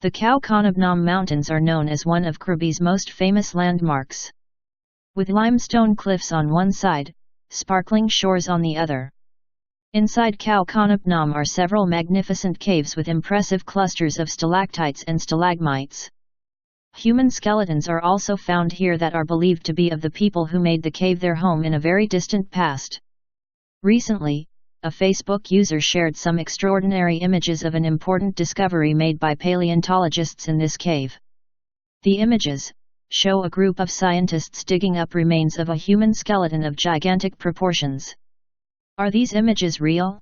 The Khao Konabnam Mountains are known as one of Krabi's most famous landmarks. With limestone cliffs on one side, sparkling shores on the other. Inside Khao Konabnam are several magnificent caves with impressive clusters of stalactites and stalagmites. Human skeletons are also found here that are believed to be of the people who made the cave their home in a very distant past. Recently, a Facebook user shared some extraordinary images of an important discovery made by paleontologists in this cave. The images show a group of scientists digging up remains of a human skeleton of gigantic proportions. Are these images real?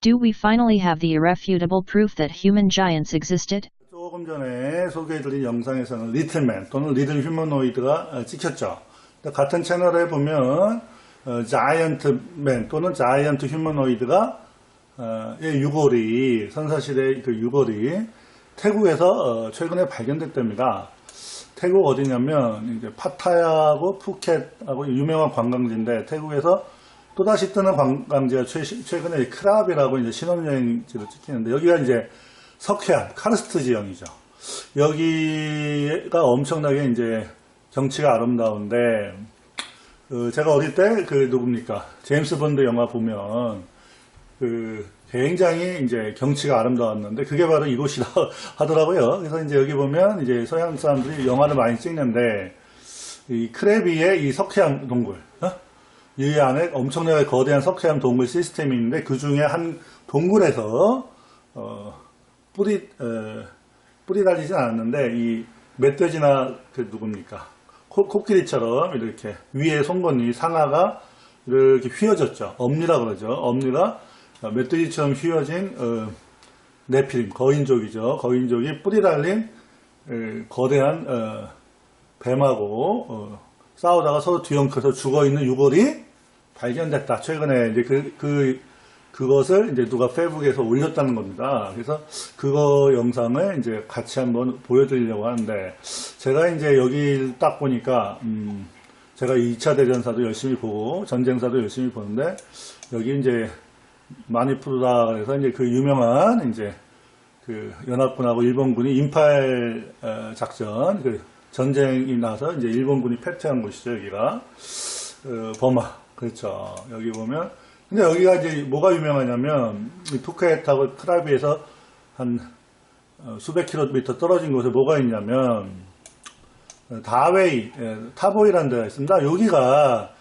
Do we finally have the irrefutable proof that human giants existed? 조금 전에 소개해드린 영상에서는 리틀맨 또는 리틀 휴머노이드가 어, 찍혔죠. 근데 같은 채널에 보면 어, 자이언트맨 또는 자이언트 휴머노이드가 어, 의 유골이 선사실의 그 유골이 태국에서 어, 최근에 발견됐답니다. 태국 어디냐면 이제 파타야하고 푸켓하고 유명한 관광지인데 태국에서 또다시 뜨는 관광지가 최, 최근에 크랍이라고 이제 신혼여행지로 찍히는데 여기가 이제 석회암 카르스트 지형이죠. 여기가 엄청나게 이제 경치가 아름다운데 그 제가 어릴 때 그 누굽니까 제임스 본드 영화 보면 그 굉장히 이제 경치가 아름다웠는데 그게 바로 이곳이라 하더라고요. 그래서 이제 여기 보면 이제 서양 사람들이 영화를 많이 찍는데 이 크레비의 이 석회암 동굴 어? 이 안에 엄청나게 거대한 석회암 동굴 시스템이 있는데 그 중에 한 동굴에서 어, 뿌리 어, 뿌리 달리진 않았는데 이 멧돼지나 그 누굽니까 코, 코끼리처럼 이렇게 위에 송곳니 상아가 이렇게 휘어졌죠. 엄니라 그러죠. 엄니가 멧돼지처럼 휘어진 어, 네피림 거인족이죠. 거인족이 뿌리 달린 에, 거대한 어, 뱀하고 어, 싸우다가 서로 뒤엉켜서 죽어 있는 유골이 발견됐다. 최근에 이제 그, 그 그것을 이제 누가 페북에서 올렸다는 겁니다. 그래서 그거 영상을 이제 같이 한번 보여드리려고 하는데 제가 이제 여기 딱 보니까 음, 제가 2차 대전사도 열심히 보고 전쟁사도 열심히 보는데 여기 이제 마니푸르다 그래서 이제 그 유명한 이제 그 연합군하고 일본군이 인팔 어, 작전 그 전쟁이 나서 이제 일본군이 패퇴한 곳이죠 여기가. 어, 버마. 그렇죠. 여기 보면 근데 여기가 이제 뭐가 유명하냐면 이 푸켓하고 크라비에서 한 어, 수백 킬로미터 떨어진 곳에 뭐가 있냐면 어, 다웨이 예, 타보이라는 데가 있습니다. 여기가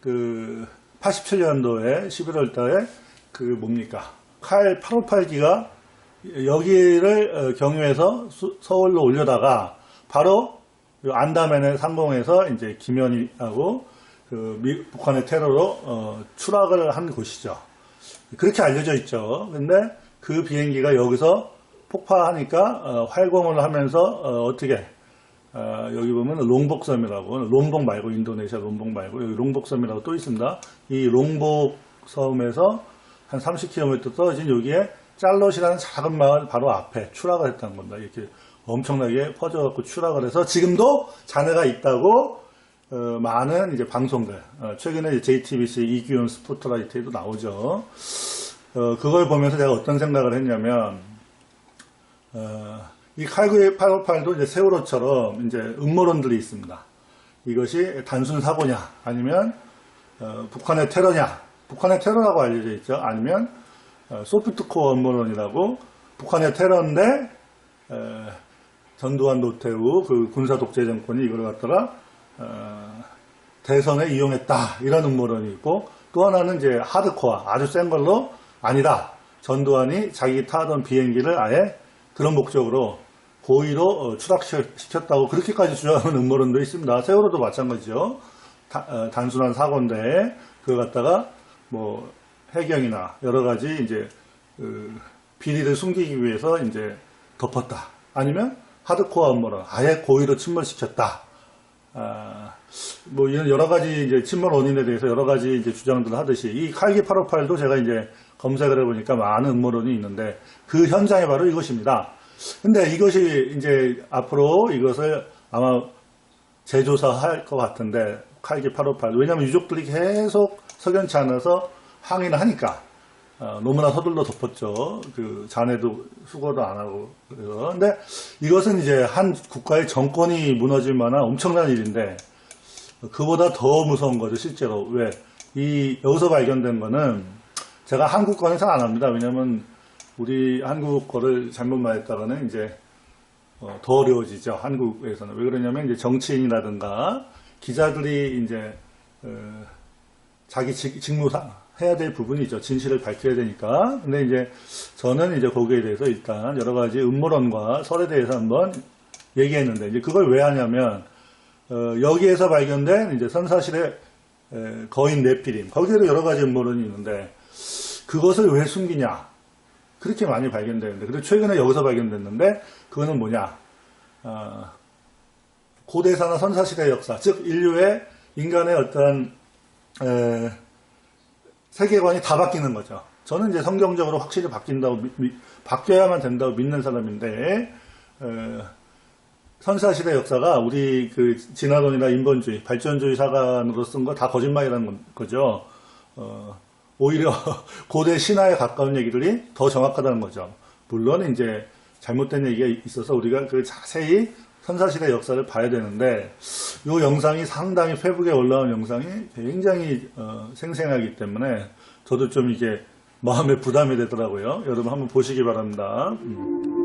그 87년도에 11월 달에 그 뭡니까 칼 858기가 여기를 어, 경유해서 수- 서울로 올려다가 바로 요 안다맨의 상공에서 이제 김현희하고 그 미- 북한의 테러로 어, 추락을 한 곳이죠. 그렇게 알려져 있죠. 근데 그 비행기가 여기서 폭파하니까 어, 활공을 하면서 어, 떻게 여기 보면 롱복섬이라고 롱복 말고 인도네시아 롱복 말고 여기 롱복섬이라고 또 있습니다. 이 롱복섬에서 한 30km 떨어진 여기에 짤롯이라는 작은 마을 바로 앞에 추락을 했다는 겁니다. 이렇게 엄청나게 퍼져갖고 추락을 해서 지금도 잔해가 있다고 어, 많은 이제 방송들 어, 최근에 JTBC 이규현 스포트라이트에도 나오죠. 어, 그걸 보면서 제가 어떤 생각을 했냐면 어, 이 칼구의 858도 이제 세월호처럼 이제 음모론들이 있습니다. 이것이 단순 사고냐 아니면 어, 북한의 테러냐 북한의 테러라고 알려져 있죠. 아니면 어, 소프트코어 음모론이라고 북한의 테러인데 에, 전두환 노태우 그 군사 독재 정권이 이걸 갖다가 어, 대선에 이용했다 이런 음모론이 있고 또 하나는 이제 하드코어 아주 센 걸로 아니다. 전두환이 자기 타던 비행기를 아예 그런 목적으로 고의로 어, 추락시켰다고 그렇게까지 주장하는 음모론도 있습니다. 세월호도 마찬가지죠. 다- 어, 단순한 사고인데 그걸 갖다가 뭐 해경이나 여러 가지 이제 그 비리를 숨기기 위해서 이제 덮었다. 아니면 하드코어 음모론 아예 고의로 침몰시켰다 아, 뭐 이런 여러 가지 이제 침몰 원인에 대해서 여러 가지 이제 주장들을 하듯이 이 칼기 858도 제가 이제 검색을 해보니까 많은 음모론이 있는데 그 현장이 바로 이것입니다. 근데 이것이 이제 앞으로 이것을 아마 재조사할 것 같은데 칼기 858 왜냐하면 유족들이 계속 석연치 않아서 항의를 하니까. 아, 너무나 서둘러 덮었죠. 그 잔해도 수거도 안 하고 그래서 근데 이것은 이제 한 국가의 정권이 무너질 만한 엄청난 일인데 그보다 더 무서운 거죠 실제로 왜 이 여기서 발견된 거는 제가 한국 거는 잘 안 합니다. 왜냐면 우리 한국 거를 잘못 말했다가는 이제 어, 더 어려워지죠. 한국에서는. 왜 그러냐면 이제 정치인이라든가 기자들이 이제 어, 자기 직, 직무상 해야 될 부분이 있죠. 진실을 밝혀야 되니까. 근데 이제 저는 이제 거기에 대해서 일단 여러 가지 음모론과 설에 대해서 한번 얘기했는데 이제 그걸 왜 하냐면 어, 여기에서 발견된 이제 선사실의 에, 거인 네피림 거기에도 여러 가지 음모론이 있는데 그것을 왜 숨기냐 그렇게 많이 발견되는데 그리고 최근에 여기서 발견됐는데 그거는 뭐냐 어, 고대사나 선사시대 역사 즉 인류의 인간의 어떤 에, 세계관이 다 바뀌는 거죠. 저는 이제 성경적으로 확실히 바뀐다고 미- 미- 바뀌어야만 된다고 믿는 사람인데 에, 선사시대 역사가 우리 그 진화론이나 인본주의, 발전주의 사관으로 쓴 거 다 거짓말이라는 건- 거죠. 어, 오히려 고대 신화에 가까운 얘기들이 더 정확하다는 거죠. 물론 이제 잘못된 얘기가 있어서 우리가 그 자세히 선사시대 역사를 봐야 되는데 이 영상이 상당히 페북에 올라온 영상이 굉장히 어, 생생하기 때문에 저도 좀 이게 마음에 부담이 되더라고요. 여러분 한번 보시기 바랍니다. 음.